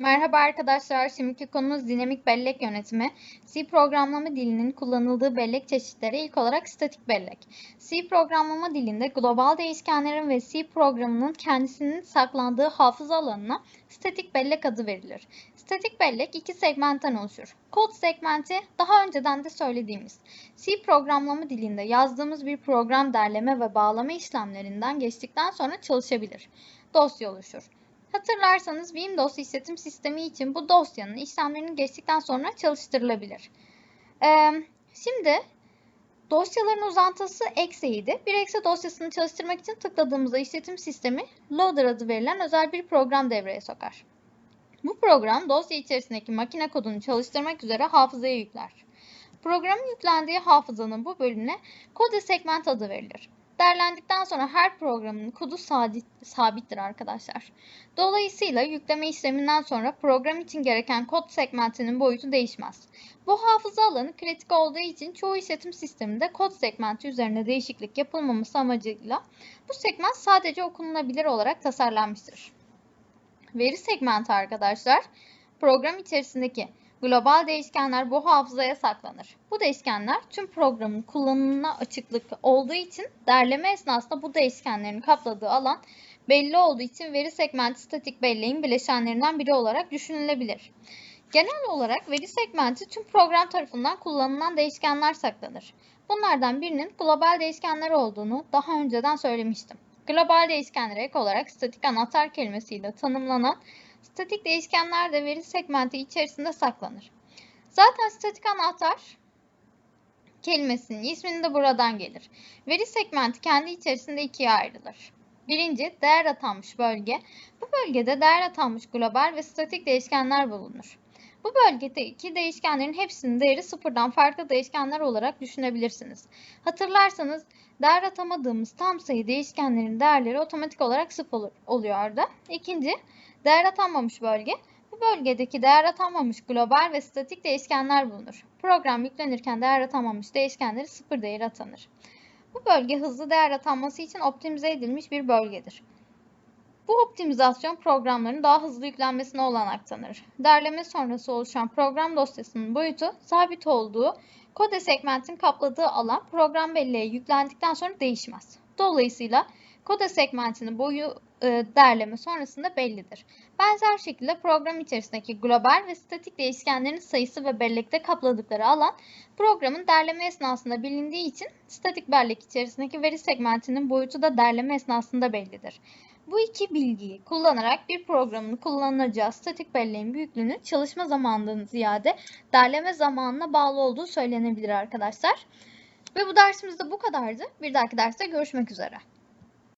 Merhaba arkadaşlar. Şimdiki konumuz dinamik bellek yönetimi. C programlama dilinin kullanıldığı bellek çeşitleri ilk olarak statik bellek. C programlama dilinde global değişkenlerin ve C programının kendisinin saklandığı hafıza alanına statik bellek adı verilir. Statik bellek iki segmentten oluşur. Kod segmenti daha önceden de söylediğimiz C programlama dilinde yazdığımız bir program derleme ve bağlama işlemlerinden geçtikten sonra çalışabilir. Dosya oluşur. Hatırlarsanız dosya işletim sistemi için bu dosyanın işlemlerinin geçtikten sonra çalıştırılabilir. Ee, şimdi dosyaların uzantısı exe'ydi. Bir exe dosyasını çalıştırmak için tıkladığımızda işletim sistemi loader adı verilen özel bir program devreye sokar. Bu program dosya içerisindeki makine kodunu çalıştırmak üzere hafızaya yükler. Programın yüklendiği hafızanın bu bölümüne kode segment adı verilir. Derlendikten sonra her programın kodu sabittir arkadaşlar. Dolayısıyla yükleme işleminden sonra program için gereken kod segmentinin boyutu değişmez. Bu hafıza alanı kritik olduğu için çoğu işletim sisteminde kod segmenti üzerine değişiklik yapılmaması amacıyla bu segment sadece okunulabilir olarak tasarlanmıştır. Veri segmenti arkadaşlar program içerisindeki Global değişkenler bu hafızaya saklanır. Bu değişkenler tüm programın kullanımına açıklık olduğu için derleme esnasında bu değişkenlerin kapladığı alan belli olduğu için veri segmenti statik belleğin bileşenlerinden biri olarak düşünülebilir. Genel olarak veri segmenti tüm program tarafından kullanılan değişkenler saklanır. Bunlardan birinin global değişkenler olduğunu daha önceden söylemiştim. Global değişkenlere ek olarak statik anahtar kelimesiyle tanımlanan Statik değişkenler de veri segmenti içerisinde saklanır. Zaten statik anahtar kelimesinin ismini de buradan gelir. Veri segmenti kendi içerisinde ikiye ayrılır. Birinci, değer atanmış bölge. Bu bölgede değer atanmış global ve statik değişkenler bulunur. Bu bölgedeki değişkenlerin hepsinin değeri sıfırdan farklı değişkenler olarak düşünebilirsiniz. Hatırlarsanız değer atamadığımız tam sayı değişkenlerin değerleri otomatik olarak sıfır oluyordu. İkinci, Değer atanmamış bölge. Bu bölgedeki değer atanmamış global ve statik değişkenler bulunur. Program yüklenirken değer atanmamış değişkenleri sıfır değeri atanır. Bu bölge hızlı değer atanması için optimize edilmiş bir bölgedir. Bu optimizasyon programların daha hızlı yüklenmesine olanak tanır. Derleme sonrası oluşan program dosyasının boyutu sabit olduğu kode segmentin kapladığı alan program belleğe yüklendikten sonra değişmez. Dolayısıyla kode segmentinin boyu e, derleme sonrasında bellidir. Benzer şekilde program içerisindeki global ve statik değişkenlerin sayısı ve bellekte kapladıkları alan programın derleme esnasında bilindiği için statik bellek içerisindeki veri segmentinin boyutu da derleme esnasında bellidir. Bu iki bilgiyi kullanarak bir programın kullanılacağı statik belleğin büyüklüğünü çalışma zamanından ziyade derleme zamanına bağlı olduğu söylenebilir arkadaşlar. Ve bu dersimizde bu kadardı. Bir dahaki derste görüşmek üzere.